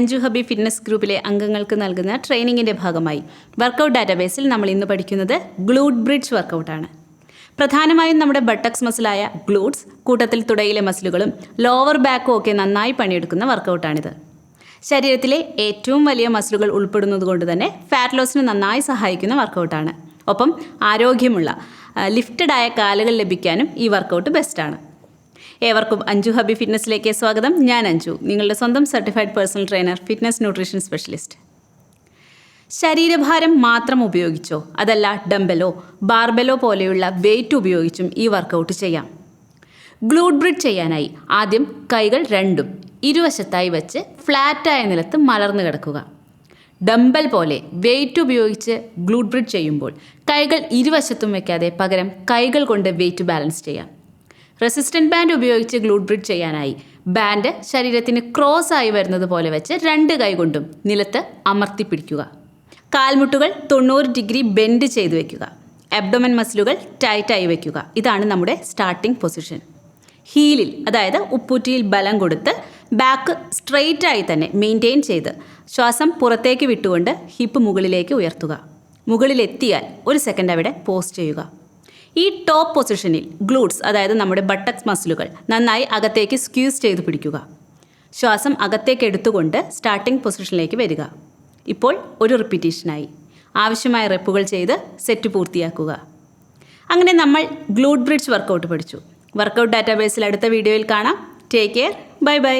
Anju Hampi fitness ഗ്രൂപ്പിലെ അംഗങ്ങൾക്ക് നൽകുന്ന ട്രെയിനിങ്ങിന്റെ ഭാഗമായി വർക്കൗട്ട് ഡാറ്റാബേസിൽ നമ്മൾ ഇന്ന് പഠിക്കുന്നത് ഗ്ലൂഡ് ബ്രിഡ്ജ് വർക്കൗട്ടാണ്. പ്രധാനമായും നമ്മുടെ ബട്ടക്സ് മസിലായ ഗ്ലൂഡ്സ് കൂട്ടത്തിൽ തുടയിലെ മസിലുകളും ലോവർ ബാക്കും ഒക്കെ നന്നായി പണിയെടുക്കുന്ന വർക്കൗട്ടാണിത്. ശരീരത്തിലെ ഏറ്റവും വലിയ മസിലുകൾ ഉൾപ്പെടുന്നത് കൊണ്ട് തന്നെ ഫാറ്റ് ലോസിന് നന്നായി സഹായിക്കുന്ന വർക്കൗട്ടാണ്. ഒപ്പം ആരോഗ്യമുള്ള ലിഫ്റ്റഡായ കാലുകൾ ലഭിക്കാനും ഈ വർക്കൗട്ട് ബെസ്റ്റാണ് ഏവർക്കും അഞ്ജു ഹബി ഫിറ്റ്നസ്സിലേക്ക് സ്വാഗതം. ഞാൻ അഞ്ജു നിങ്ങളുടെ സ്വന്തം certified personal trainer fitness nutrition specialist ശരീരഭാരം മാത്രം ഉപയോഗിച്ചോ? അതല്ല ഡംബലോ ബാർബലോ പോലെയുള്ള വെയിറ്റ് ഉപയോഗിച്ചും ഈ വർക്കൗട്ട് ചെയ്യാം. ഗ്ലൂഡ് ബ്രിഡ് ചെയ്യാനായി ആദ്യം കൈകൾ രണ്ടും ഇരുവശത്തായി വെച്ച് ഫ്ലാറ്റായ നിലത്ത് മലർന്നു കിടക്കുക. ഡംബൽ പോലെ വെയിറ്റ് ഉപയോഗിച്ച് ഗ്ലൂഡ് ബ്രിഡ് ചെയ്യുമ്പോൾ കൈകൾ ഇരുവശത്തും വയ്ക്കാതെ പകരം കൈകൾ കൊണ്ട് വെയിറ്റ് ബാലൻസ് ചെയ്യാം. റെസിസ്റ്റന്റ് ബാൻഡ് ഉപയോഗിച്ച് ഗ്ലൂഡ് ബ്രിഡ് ചെയ്യാനായി. ബാൻഡ് ശരീരത്തിന് ക്രോസ് ആയി വരുന്നത് പോലെ വെച്ച് രണ്ട് കൈ കൊണ്ടും നിലത്ത് അമർത്തി പിടിക്കുക. കാൽമുട്ടുകൾ തൊണ്ണൂറ് ഡിഗ്രി ബെൻഡ് ചെയ്ത് വെക്കുക. അബ്ഡോമൻ മസിലുകൾ ടൈറ്റായി വെക്കുക. ഇതാണ് നമ്മുടെ സ്റ്റാർട്ടിംഗ് പൊസിഷൻ. ഹീലിൽ അതായത് ഉപ്പൂറ്റിയിൽ ബലം കൊടുത്ത് ബാക്ക് സ്ട്രെയിറ്റായി തന്നെ മെയിന്റെയിൻ ചെയ്ത് ശ്വാസം പുറത്തേക്ക് വിട്ടുകൊണ്ട് ഹിപ്പ് മുകളിലേക്ക് ഉയർത്തുക. മുകളിലെത്തിയാൽ ഒരു സെക്കൻഡ് അവിടെ പോസ്റ്റ് ചെയ്യുക. ഈ ടോപ്പ് പൊസിഷനിൽ ഗ്ലൂട്ട്സ് അതായത് നമ്മുടെ ബട്ടക്സ് മസിലുകൾ നന്നായി അകത്തേക്ക് സ്ക്യൂസ് ചെയ്ത് പിടിക്കുക. ശ്വാസം അകത്തേക്ക് എടുത്തുകൊണ്ട് സ്റ്റാർട്ടിംഗ് പൊസിഷനിലേക്ക് വരിക. ഇപ്പോൾ ഒരു റിപ്പീറ്റേഷനായി ആവശ്യമായ റെപ്പുകൾ ചെയ്ത് സെറ്റ് പൂർത്തിയാക്കുക. അങ്ങനെ നമ്മൾ ഗ്ലൂഡ് ബ്രിഡ്ജ് വർക്കൗട്ട് പഠിച്ചു. വർക്കൗട്ട് ഡാറ്റാബേസിൽ അടുത്ത വീഡിയോയിൽ കാണാം. Take care bye bye